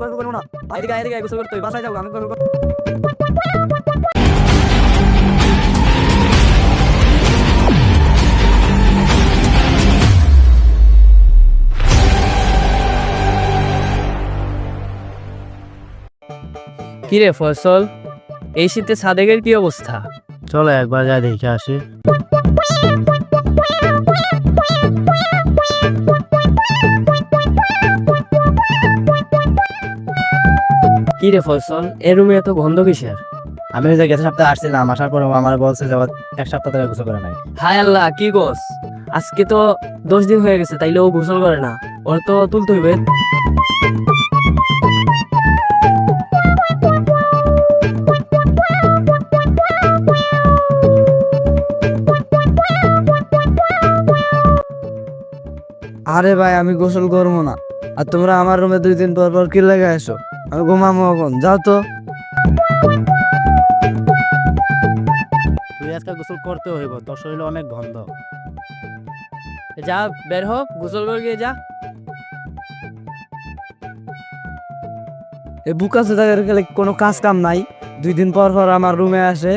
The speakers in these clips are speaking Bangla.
গল্প করব না? এদিকে এদিকে গোসল করতে হবে, বাসায় যাব আমি গোসল কিরে ফসল এই শীতে সাদেকের কি অবস্থা? চলো একবার যা দেখে আসি। কিরে ফসল এ রুমে এত গন্ধ কিসের? আমি ওই যে গেছে সপ্তাহে আসছিলাম আসার পর আমার বলছে যে এক সপ্তাহ ধরে গোসল করে নাই। হায় আল্লাহ কি গোস? আজকে তো দশ দিন হয়ে গেছে তাইলে ও গোসল করে না ওর তো তুলতে হইবে। আরে ভাই আমি গোসল করব না। আর তোমরা আমার রুমে দুই দিন পর পর কি লেগে আসো আমি ঘুমাবো এখন। যাও তো। তুই আজকে গোসল করতে হইব তোর শরীরে অনেক গন্ধ। যা বের হ গোসল করে গিয়ে যা। এই বুকা সুদাগের গেলে কোনো কাজ কাম নাই। দুই দিন পর পর আমার রুমে আসে।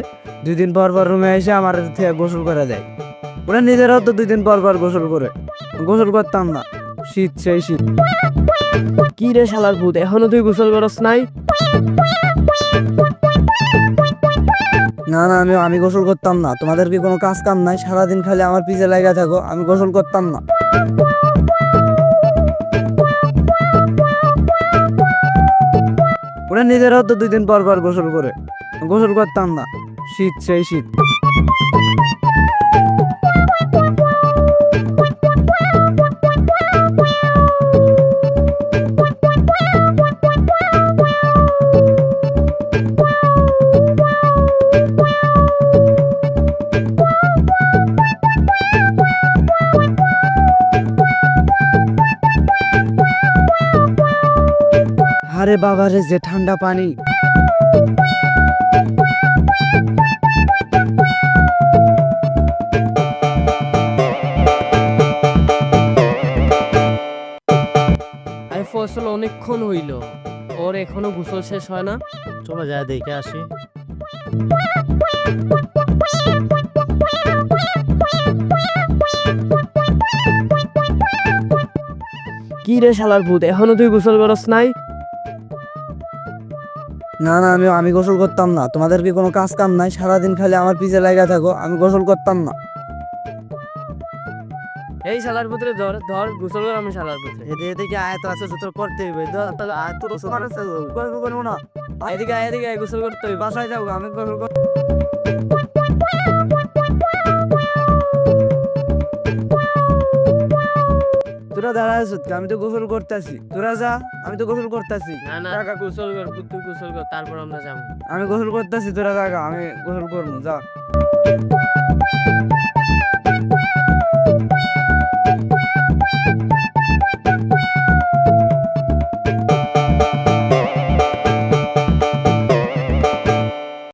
দুই দিন পর পর রুমে এসে আমার গোসল করে দেয়। ওরা নিজেরাও তো দুই দিন পর পর গোসল করে। গোসল করতাম না। শীত সেই শীত কি রে শালার ভূত এখনও তুই গোসল করস নাই? না না আমি আমি গোসল করতাম না। তোমাদের কি কোনো কাজ কাম নাই? সারাদিন খালি আমার পিছে লাগা থাকো আমি গোসল করতাম না। ওরা নিজেরাও তো দুই দিন পর পর গোসল করে। গোসল করতাম না। শীত সেই শীত আরে বাবা রে যে ঠান্ডা পানি। আরে ফসল অনেকক্ষণ হইল। ওর এখনও গোসল শেষ হয় না। চলো যা দেখে আসি। কি রে শালার ভূত এখনও তুই গোসল করস নাই? না না আমি আমি গোসল করতাম না। তোমাদের কি কোনো কাজ কাম নাই? সারাদিন খালি আমার পিছে লাগা থাকো আমি গোসল করতাম না। এই শালার পুত্রে ধর ধর গোসল কর আমি শালার পুত্রে। এদিকে এদিকে তো আছে তোর করতে হইবে। আয় তোর গোসল করব না। এদিকে আয়, এদিকে আয়, গোসল করতে হইবে। বাসায় যাব আমি গোসল কর তোরা দাঁড়া আছো আমি তো গোসল করতেছি। তোরা যা আমি তো গোসল করতেছি। না না কাকা গোসল কর তুই গোসল কর তারপর আমরা যাব। আমি গোসল করতেছি তোরা কাকা আমি গোসল করব যা।